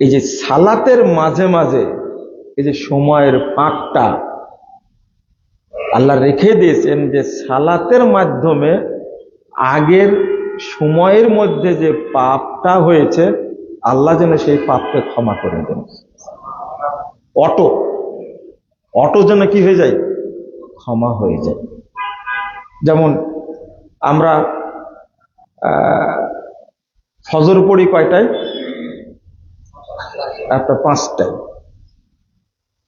এই যে সালাতের মাঝে মাঝে এই যে সময়ের পাকটা আল্লাহ রেখে দিয়েছেন যে সালাতের মাধ্যমে আগের সময়ের মধ্যে যে পাপটা হয়েছে, আল্লাহ যেন সেই পাপকে ক্ষমা করে দেন। অটো। অটো যেন কি হয়ে যায়? ক্ষমা হয়ে যায়। যেমন আমরা ফজর পড়ি কয়টায়? একটা পাঁচটায়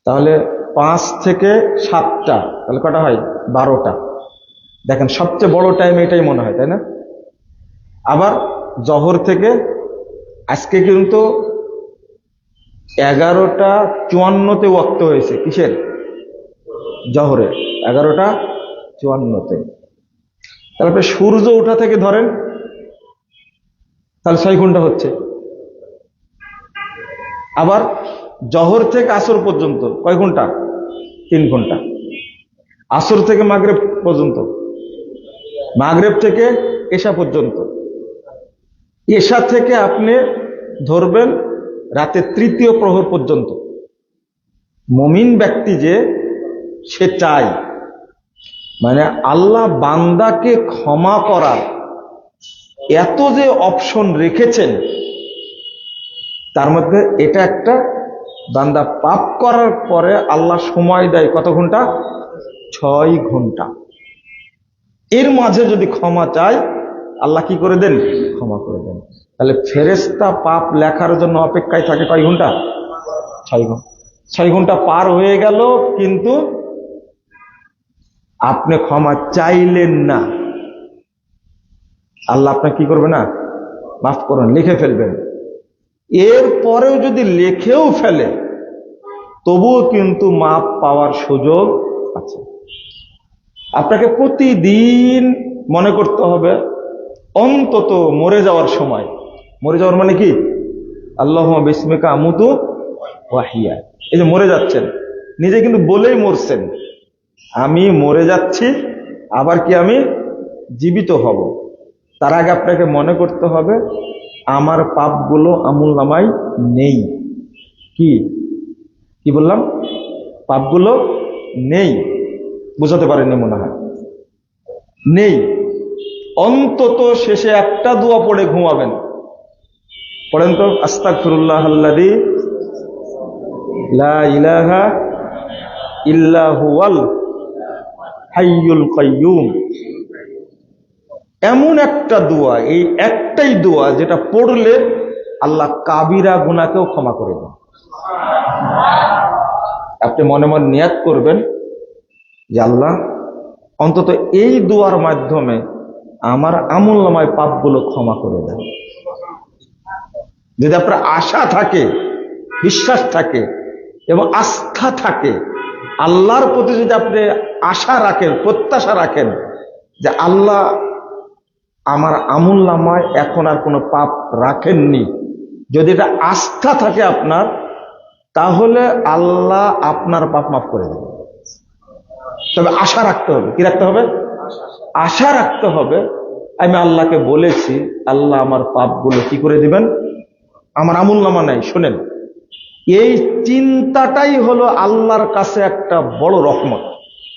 তাহলে পাঁচ থেকে সাতটা, তাহলে কটা হয়? বারোটা। দেখেন, সবচেয়ে বড় টাইম এটাই মনে হয়, তাই না? আবার জহর থেকে আজকে কিন্তু এগারোটা চুয়ান্নতে ওয়াক্ত হয়েছে। কিসের? জহরে। এগারোটা চুয়ান্নতে। তারপরে সূর্য ওঠা থেকে ধরেন, তাহলে ছয় ঘণ্টা হচ্ছে। আবার জহর থেকে আসর পর্যন্ত কয় ঘণ্টা? তিন ঘণ্টা। আসর থেকে মাগরেব পর্যন্ত। মাগরেব থেকে এশা পর্যন্ত। এশা থেকে আপনি ধরবেন রাতে তৃতীয় প্রহর পর্যন্ত। মমিন ব্যক্তি যে সে চাই মানে আল্লাহ বান্দাকে ক্ষমা করার। এত যে অপশন রেখেছেন তার মধ্যে এটা একটা বান্দা পাপ করার পরে আল্লাহ সময় দেয় কত ঘণ্টা? ছয় ঘণ্টা। এর মাঝে যদি ক্ষমা চায়, আল্লাহ কি করে দেন? ক্ষমা করে দেন। তাহলে ফেরেস্তা পাপ লেখার জন্য অপেক্ষায় থাকে কয় ঘণ্টা? ছয় ঘণ্টা ছয় ঘণ্টা পার হয়ে গেল, কিন্তু আপনি ক্ষমা চাইলেন না। আল্লাহ আপনাকে কি করবে না? মাফ করবেন লিখে ফেলবেন। এর পরেও যদি লেখেও ফেলে, তবুও কিন্তু মাপ পাওয়ার সুযোগ আছে। আপনাকে প্রতিদিন মনে করতে হবে, অন্তত মরে যাওয়ার সময়। মরে যাওয়ার মানে কি? আল্লাহ বিস্মিকা আমুতু ওয়াহিয়া। এই যে মরে যাচ্ছেন, নিজে কিন্তু বলেই মরছেন। আমি মরে যাচ্ছি, আবার কি আমি জীবিত হব? তার আগে আপনাকে মনে করতে হবে আমার পাপগুলো আমুল নামায় নেই। কি? কি বললাম? পাপগুলো নেই। বুঝাতে পারেননি মনে হয়। নেই। অন্তত শেষে একটা দোয়া পড়ে ঘুমাবেন। পড়েন তো আস্তাক ফিরুল্লাহ আল্লাদি ইলাহা ইল্লা হুয়াল হাইয়ুল কাইয়ুম। এমন একটা দোয়া, এই একটাই দোয়া যেটা পড়লে আল্লাহ কাবিরা গুনাকেও ক্ষমা করে দেন। আপনি মনে মনে নিয়াত করবেন যে আল্লাহ, অন্তত এই দোয়ার মাধ্যমে আমার আমল নামায় পাপগুলো ক্ষমা করে দেন। যদি আপনার আশা থাকে, বিশ্বাস থাকে এবং আস্থা থাকে, আল্লাহর প্রতি যদি আপনি আশা রাখেন, প্রত্যাশা রাখেন যে আল্লাহ আমার আমুল নামায় এখন আর কোনো পাপ রাখেননি। যদি এটা আস্থা থাকে আপনার, তাহলে আল্লাহ আপনার পাপ মাফ করে দেবে তবে আশা রাখতে হবে। কি রাখতে হবে? আশা রাখতে হবে, আমি আল্লাহকে বলেছি, আল্লাহ আমার পাপগুলো কি করে দিবেন? আমার আমুল নামা নাই, শোনেন। এই চিন্তাটাই হলো আল্লাহর কাছে একটা বড় রহমত।